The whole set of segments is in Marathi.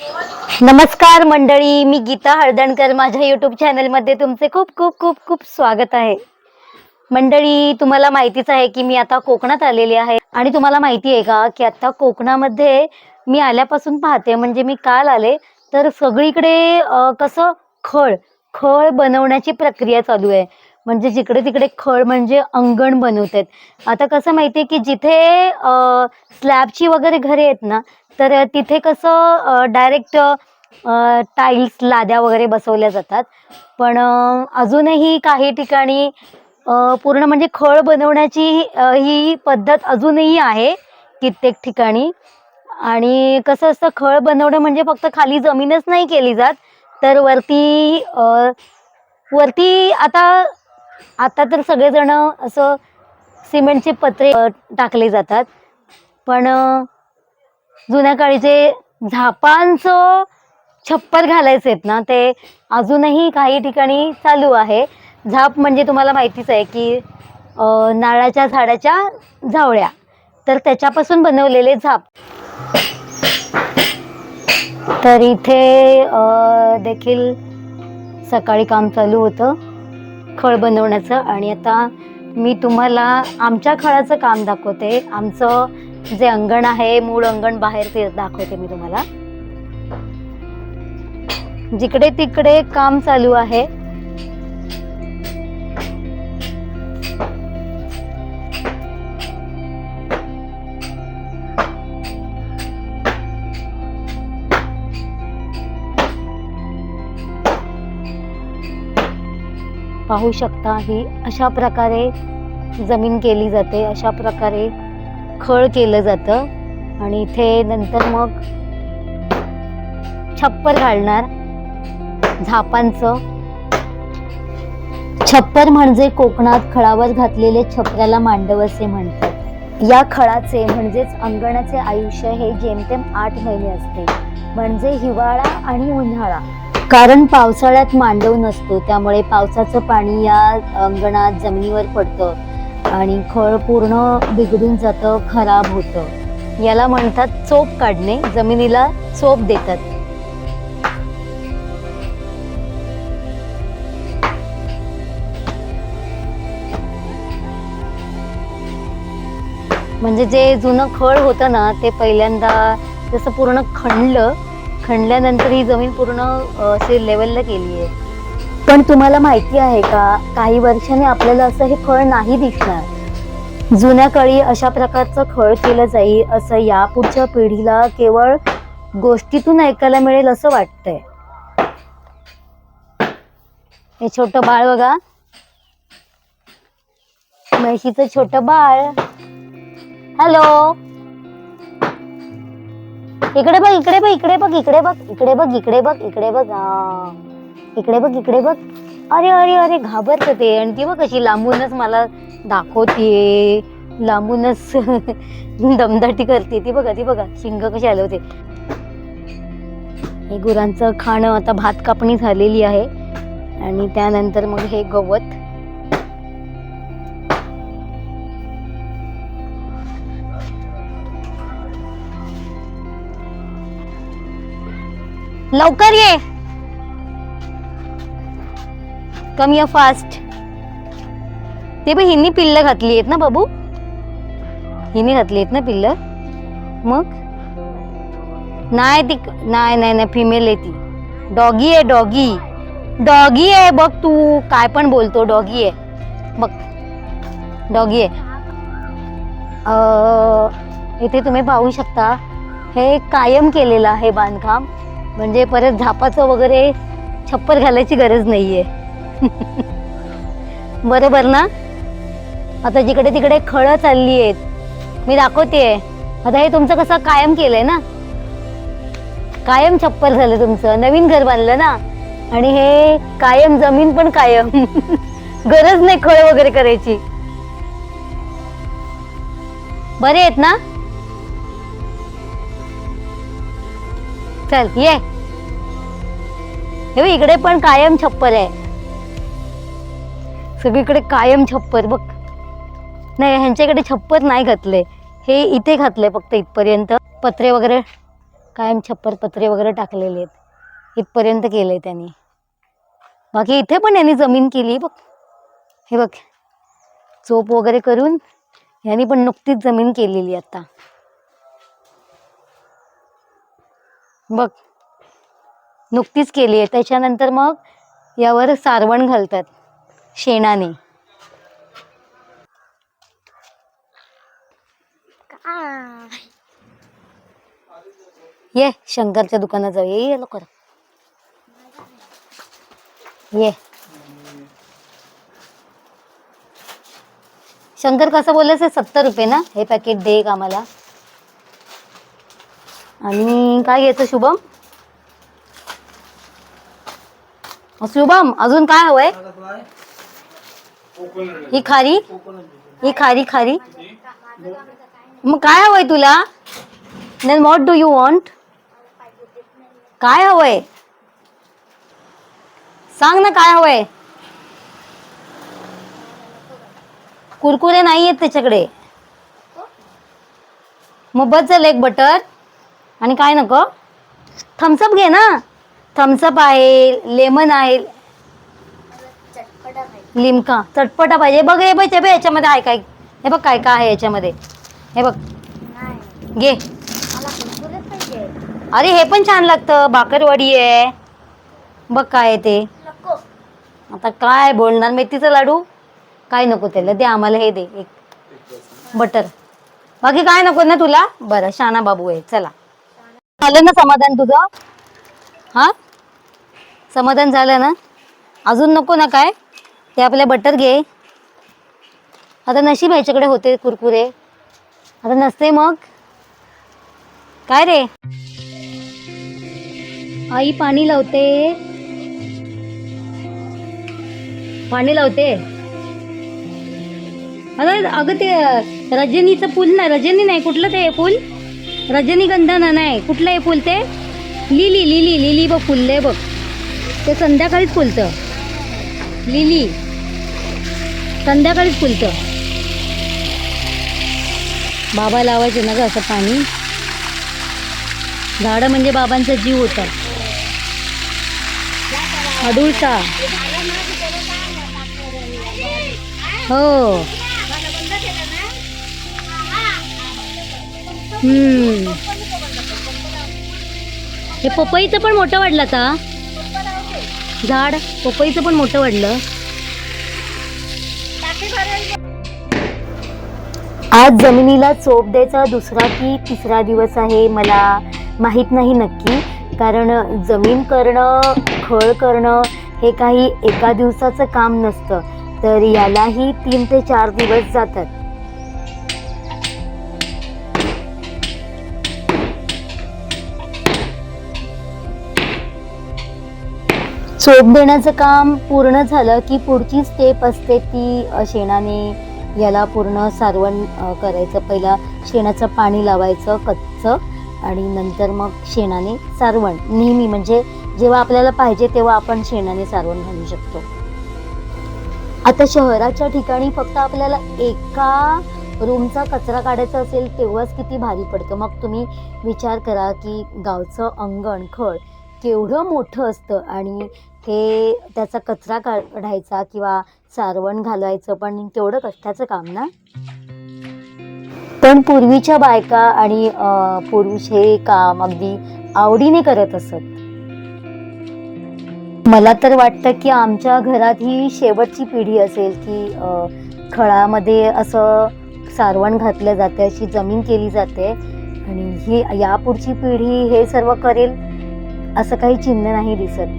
नमस्कार मंडळी मी गीता हळदणकर. माझ्या युट्यूब चॅनलमध्ये तुमचे खूप खूप खूप खूप स्वागत आहे. मंडळी तुम्हाला माहितीच आहे की मी आता कोकणात आलेली आहे. आणि तुम्हाला माहिती आहे का की आता कोकणामध्ये मी आल्यापासून पाहते म्हणजे मी काल आले तर सगळीकडे कसं खळ खळ बनवण्याची प्रक्रिया चालू आहे. म्हणजे जिकडे तिकडे खळ म्हणजे अंगण बनवतात. आता कसं माहिती आहे की जिथे स्लॅबची वगैरे घरे आहेत ना तर तिथे कसं डायरेक्ट टाईल्स लाद्या वगैरे बसवल्या जातात. पण अजूनही काही ठिकाणी पूर्ण म्हणजे खळ बनवण्याची ही पद्धत अजूनही आहे कित्येक ठिकाणी. आणि कसं असतं खळ बनवणं म्हणजे फक्त खाली जमीनच नाही केली जात तर वरती वरती आता आता तर सगळेजण असं सिमेंटचे पत्रे टाकले जातात. पण जुन्या काळी जे झापांचं छप्पर घालायचे आहेत ना ते अजूनही काही ठिकाणी चालू आहे. झाप म्हणजे तुम्हाला माहितीच आहे की नारळाच्या झाडाच्या झावळ्या तर त्याच्यापासून बनवलेले झाप. तर इथे देखील सकाळी काम चालू होतं. खळ बनवण्याचं. आणि आता मी तुम्हाला आमच्या खळाचं काम दाखवते. आमचं जे अंगण आहे मूळ अंगण बाहेर ते दाखवते मी तुम्हाला. जिकडे तिकडे काम चालू आहे पाहू शकता ही. अशा प्रकारे जमीन केली जाते अशा प्रकारे खळ केलं जातं. आणि इथे नंतर मग छप्पर घालणार झापांचं. छप्पर म्हणजे कोकणात खळावर घातलेले छपऱ्याला मांडव असे म्हणतात. या खळाचे म्हणजेच अंगणाचे आयुष्य हे जेमतेम आठ महिने असते. म्हणजे हिवाळा आणि उन्हाळा. कारण पावसाळ्यात मांडव नसतो त्यामुळे पावसाचं पाणी या अंगणात जमिनीवर पडतं आणि खळ पूर्ण बिघडून जातं खराब होतं. याला म्हणतात चोप काढणे जमिनीला चोप देतात. म्हणजे जे जुनं खळ होतं ना ते पहिल्यांदा जसं पूर्ण खणलं खणल्यानंतर ही जमीन पूर्ण अशी लेवलला केली आहे. पण तुम्हाला माहिती आहे का काही वर्षाने आपल्याला असं हे खळ नाही दिसणार. जुन्या काळी अशा प्रकारचं खळ केलं जाईल असं या पुढच्या पिढीला केवळ गोष्टीतून ऐकायला मिळेल असं वाटतंय. हे छोटं बाळ बघा. म्हशीचं छोट बाळ. हॅलो इकडे बघ इकडे बघ इकडे बघ इकडे बघ इकडे बघ इकडे बघ इकडे बघ. इकडे बघ इकडे बघ. अरे अरे अरे घाबरत ते. आणि ती बघ कशी लांबूनच मला दाखवते. लांबूनच दमदाटी करते. ती बघा ती बघा शिंग कशी आले होते हे गुरांचं खाणं आता भात कापणी झालेली आहे. आणि त्यानंतर मग हे गवत. लवकर ये. कम या फास्ट ते बघ हिनी पिल्ल घातली आहेत ना बाबू? हिने घातली आहेत ना पिल्ल? मग? नाही ती नाही नाही नाही फिमेल आहे ती. डॉगी आहे डॉगी डॉगी आहे बघ तू. काय पण बोलतो डॉगी आहे. बघ. डॉगी आहे. इथे तुम्ही पाहू शकता. हे कायम केलेलं आहे बांधकाम. म्हणजे परत झापाचं वगैरे छप्पर घालायची गरज नाहीये. बरोबर ना? आता जिकडे तिकडे खळं चालली आहेत मी दाखवते. आता हे तुमचं कसं कायम केलंय ना? कायम छप्पर झालं तुमचं. नवीन घर बांधलं ना? आणि हे कायम जमीन पण कायम. गरज नाही खळ वगैरे करायची. बरे आहेत ना? चल ये. हे इकडे पण कायम छप्पर आहे. सगळीकडे कायम छप्पर बघ. नाही ह्यांच्याकडे छप्पर नाही घातले. हे इथे घातले फक्त इथपर्यंत. पत्रे वगैरे कायम छप्पर पत्रे वगैरे टाकलेले आहेत. इथपर्यंत केलं आहे त्यांनी. बाकी इथे पण यांनी जमीन केली बघ. हे बघ चोप वगैरे करून यांनी पण नुकतीच जमीन केलेली आता. बघ नुकतीच केली आहे. त्याच्यानंतर मग यावर सारवण घालतात शेणाने. ये शंकरच्या दुकानात जाऊ. ये ये लवकर. ये. शंकर कसं बोललं ते सत्तर रुपये ना? हे पॅकेट दे एक आम्हाला. आणि काय घ्यायचं शुभम? शुभम अजून काय हवंय? ही खारी? ही खारी खारी. मग काय हवंय तुला? Then what do you want काय हवंय? सांग ना काय हवंय. कुरकुरे नाही आहेत त्याच्याकडे. मग बस झालं एक बटर. आणि काय नको? थम्सअप घे ना. थम्सअप आहे लेमन आहे. लिमका चटपटा पाहिजे. बघ हे बघ बघ याच्यामध्ये आहे काय? हे बघ काय काय आहे याच्यामध्ये. हे बघ. घे. अरे हे पण छान लागतं. भाकरवडी आहे. बघ काय ते. आता काय बोलणार मेथीचा लाडू? काय नको त्याला? दे आम्हाला हे दे एक. बटर. बाकी काय नको ना तुला? बरं शाना बाबू आहे. चला. झालं ना समाधान तुझं? हा? समाधान झालं ना? अजून नको ना काय? ते आपल्या बटर घे. आता नशीब ह्याच्याकडे होते कुरकुरे. आता नसते मग. काय रे? आई पाणी लावते. पाणी लावते? अगं अगं ते रजनीचं फुल ना रजनी नाही कुठलं ते फुल? रजनीगंधा ना नाही कुठलं आहे फुल ते? लिली लिली लिली बघ फुलले बघ. ते संध्याकाळीच फुलतं. लिली संध्याकाळीच फुलतं. बाबा लावायचे ना ग असं पाणी? झाडं म्हणजे बाबांचा जीव होता. अडुळसा. हो. हे पपईचं पण मोठं वाढलं आता. झाड पपईचं पण मोठं वाढलं. आज जमिनीला चोप द्यायचा दुसरा की तिसरा दिवस आहे मला माहीत नाही नक्की. कारण जमीन करणं खळ करणं हे काही एका दिवसाचं काम नसतं. तर यालाही तीन ते चार दिवस जातात. चोप देण्याचं काम पूर्ण झालं की पुढची स्टेप असते ती शेणाने याला पूर्ण सारवण करायचं. पहिला शेणाचं पाणी लावायचं कच्चं आणि नंतर मग शेणाने सारवण. नेहमी म्हणजे जेव्हा आपल्याला पाहिजे तेव्हा आपण शेणाने सारवण घालू शकतो. आता शहराच्या ठिकाणी फक्त आपल्याला एका रूमचा कचरा काढायचा असेल तेव्हाच किती भारी पडतं. मग तुम्ही विचार करा की गावचं अंगण खळ केवढं मोठं असतं आणि हे त्याचा कचरा काढायचा किंवा सारवण घालायचं पण तेवढं कष्टाचं काम ना? पण पूर्वीच्या बायका आणि पुरुष हे काम अगदी आवडीने करत असत. मला तर वाटतं की आमच्या घरात ही शेवटची पिढी असेल की खळामध्ये असं सारवण घातलं जाते अशी जमीन केली जाते आणि ही यापुढची पिढी हे सर्व करेल असं काही चिन्ह नाही दिसत.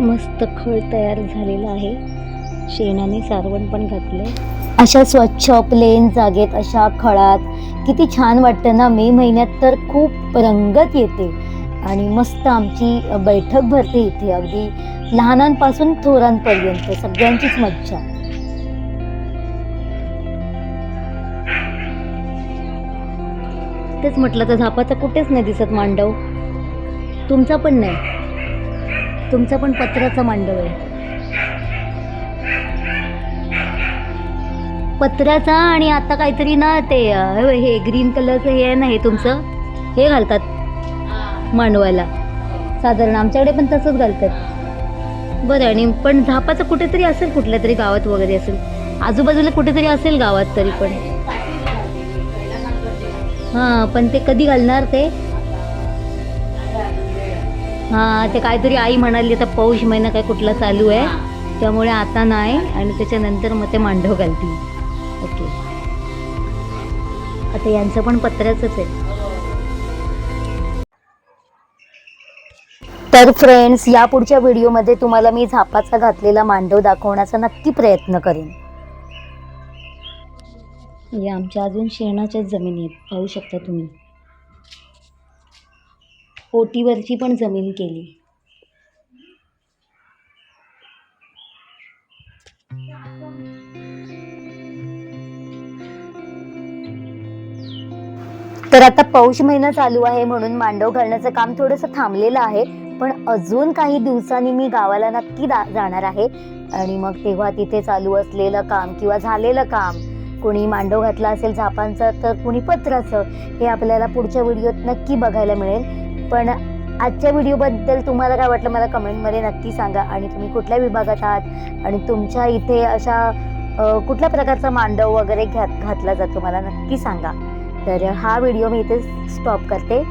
मस्त खळ तयार झालेला आहे. शेणाने सारवण पण घातलं अशा स्वच्छ प्लेन जागेत अशा खळात किती छान वाटतं ना मे महिन्यात तर खूप रंगत येते. आणि मस्त आमची बैठक भरते इथे अगदी लहानांपासून थोरांपर्यंत सगळ्यांचीच मज्जा. तेच म्हटलं तर झापाचा कुठेच नाही दिसत मांडव. तुमचा पण नाही. तुमचं पण पत्राचा मांडव आहे. पत्र्याचा आणि आता काहीतरी ना ते हे ग्रीन कलरचं हे आहे ना हे तुमचं? हे घालतात मांडवायला. साधारण आमच्याकडे पण तसंच घालतात. बरं आणि पण झापाचं कुठेतरी असेल कुठल्या तरी गावात वगैरे असेल. आजूबाजूला कुठेतरी असेल गावात तरी पण. हां पण ते कधी घालणार ते? हां ते काहीतरी आई म्हणाली आता पौष महिना काय कुठला चालू आहे? त्यामुळे आता नाही आणि त्याच्यानंतर मग ते मांडव घालतील. ओके. आता यांचं पण पत्र्याचंच आहे. तर फ्रेंड्स या पुढच्या व्हिडिओमध्ये तुम्हाला मी झापाचा घातलेला मांडव दाखवण्याचा नक्की प्रयत्न करेन. या आमच्या अजून शेणाच्याच जमिनी आहेत पाहू शकता तुम्ही. ओटीवरची पण जमीन केली. तर आता पौष महिना चालू आहे म्हणून मांडव घालण्याचं काम थोडंसं थांबलेलं आहे पण अजून काही दिवसांनी मी गावाला नक्की जाणार आहे. आणि मग तेव्हा तिथे चालू असलेलं काम किंवा झालेलं काम कोणी मांडव घातला असेल झापांचं तर कोणी पत्राचं हे आपल्याला पुढच्या व्हिडिओत नक्की बघायला मिळेल. पण आजच्या व्हिडिओबद्दल तुम्हाला काय वाटलं मला कमेंटमध्ये नक्की सांगा. आणि तुम्ही कुठल्या विभागात आहात? आणि तुमच्या इथे अशा कुठल्या प्रकारचा मांडव वगैरे घ्यात घातला जातो मला नक्की सांगा. तर हा व्हिडिओ मी इथे स्टॉप करते.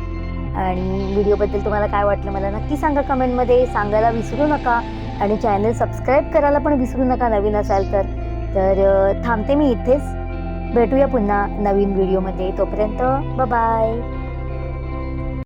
आणि व्हिडिओबद्दल तुम्हाला काय वाटलं मला नक्की सांगा कमेंटमध्ये. सांगायला विसरू नका. आणि चॅनल सबस्क्राईब करायला पण विसरू नका नवीन असाल तर. तर थांबते मी इथेच. भेटूया पुन्हा नवीन व्हिडिओमध्ये. तोपर्यंत बाय